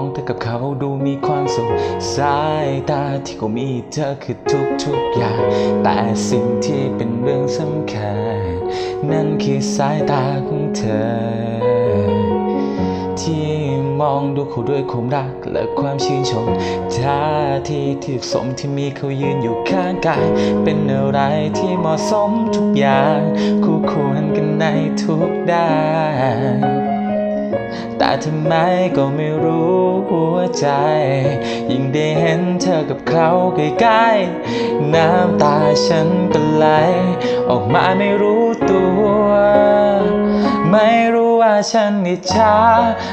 มองเธอกับเขาดูมีความสุข สายตาที่เขามีเธอคือทุกทุกอย่าง แต่สิ่งที่เป็นเรื่องสำคัญ นั่นคือสายตาของเธอ ที่มองดูเขาด้วยความรักและความชื่นชมท่าที่ที่สมที่มีเขายืนอยู่ข้างกาย เป็นอะไรที่เหมาะสมทุกอย่าง คู่ควรกันในทุกด้าน แต่ทำไมก็ไม่รู้หัวใจ ยิ่งได้เห็นเธอกับเขาใกล้ๆ น้ำตาฉันก็ไหล ออกมาไม่รู้ตัว ไม่รู้ว่าฉันอิจฉา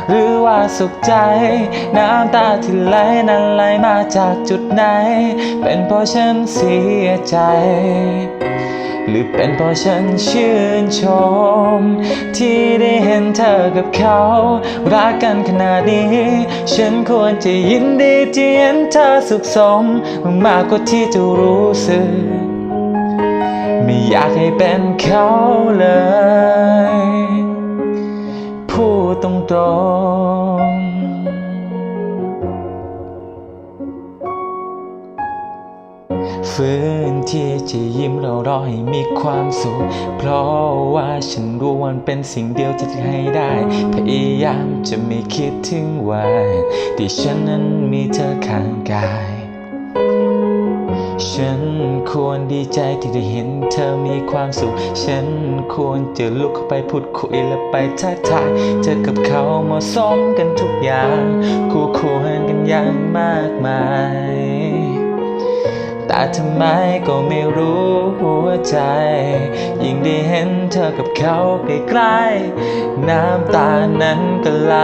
หรือว่าสุขใจ น้ำตาที่ไหลนั้นไหลมาจากจุดไหน เป็นเพราะฉันเสียใจ หรือเป็นเพราะฉันชื่นชม ที่ได้เห็นเธอกับเขา รักกันขนาดนี้ ฉันควรจะยินดีที่เห็นเธอสุขสมมากกว่าที่จะรู้สึก ไม่อยากให้เป็นเขาเลย พูดตรงๆ ฝืนที่จะยิ้มเรารอให้มีความสุข เพราะว่าฉันรู้วันเป็นสิ่งเดียวที่จะให้ได้ พยายามจะไม่คิดถึงวันที่ฉันนั้นมีเธอข้างกาย ฉันควรดีใจที่ได้เห็นเธอมีความสุข ฉันควรจะลุกเข้าไปพูดคุยและไปทักทาย เธอกับเขาเหมาะสมกันทุกอย่าง คู่ควรกันอย่างมากมาย แต่ทำไมก็ไม่รู้หัวใจ ยิ่งได้เห็นเธอกับเขาใกล้ๆน้ำตานั้นก็ไหล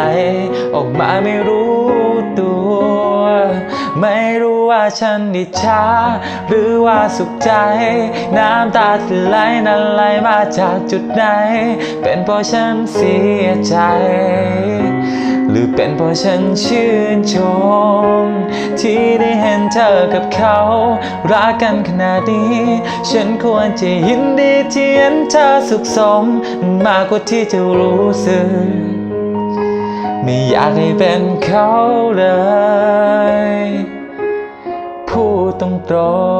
ออกมาไม่รู้ตัว ไม่รู้ว่าฉันอิจฉาหรือว่าสุขใจ น้ำตาที่ไหลนั้นไหลมาจากจุดไหน เป็นเพราะฉันเสียใจ เป็นเพราะฉันชื่นชม ที่ได้เห็นเธอกับเขา รักกันขนาดนี้ ฉันควรจะยินดีที่เห็นเธอสุขสม มากกว่าที่จะรู้สึก ไม่อยากให้เป็นเขาเลย พูดตรง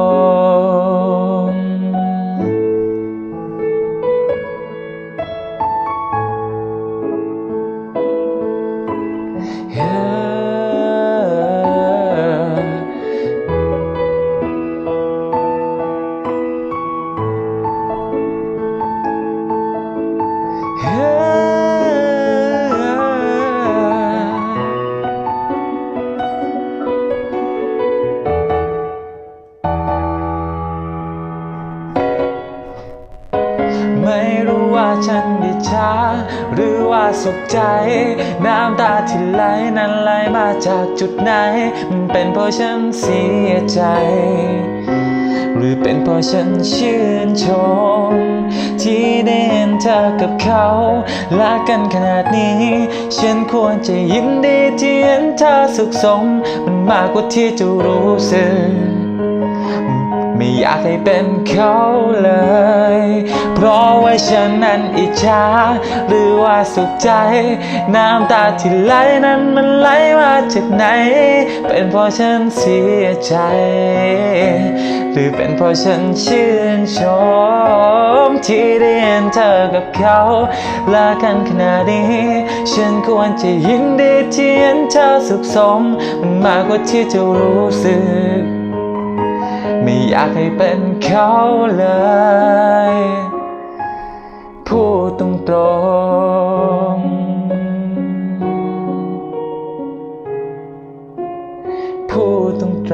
ไม่รู้ว่าฉันอิจฉาหรือว่าสุขใจ น้ำตาที่ไหลนั้นไหลมาจากจุดไหน มันเป็นเพราะฉันเสียใจ หรือเป็นเพราะฉันชื่นชม ที่ได้เห็นเธอกับเขารักกันขนาดนี้ ฉันควรจะยินดีที่เห็นเธอสุขสม มันมากกว่าที่จะรู้สึกไม่อยากให้เป็นเขาเลย ราะว่าฉันนั้นอิจฉาหรือว่าสุขใจ น้ำตาที่ไหลนั้นมันไหลมาจากไหน เป็นเพราะฉันเสียใจ หรือเป็นเพราะฉันชื่นชม ที่ได้เห็นเธอกับเขาลากันขนาดนี้ ฉันควรจะยินดีที่เห็นเธอสุขสม มันมากกว่าที่จะรู้สึก ไม่อยากให้เป็นเขาเลย พูดตรงตรงพูดตรงต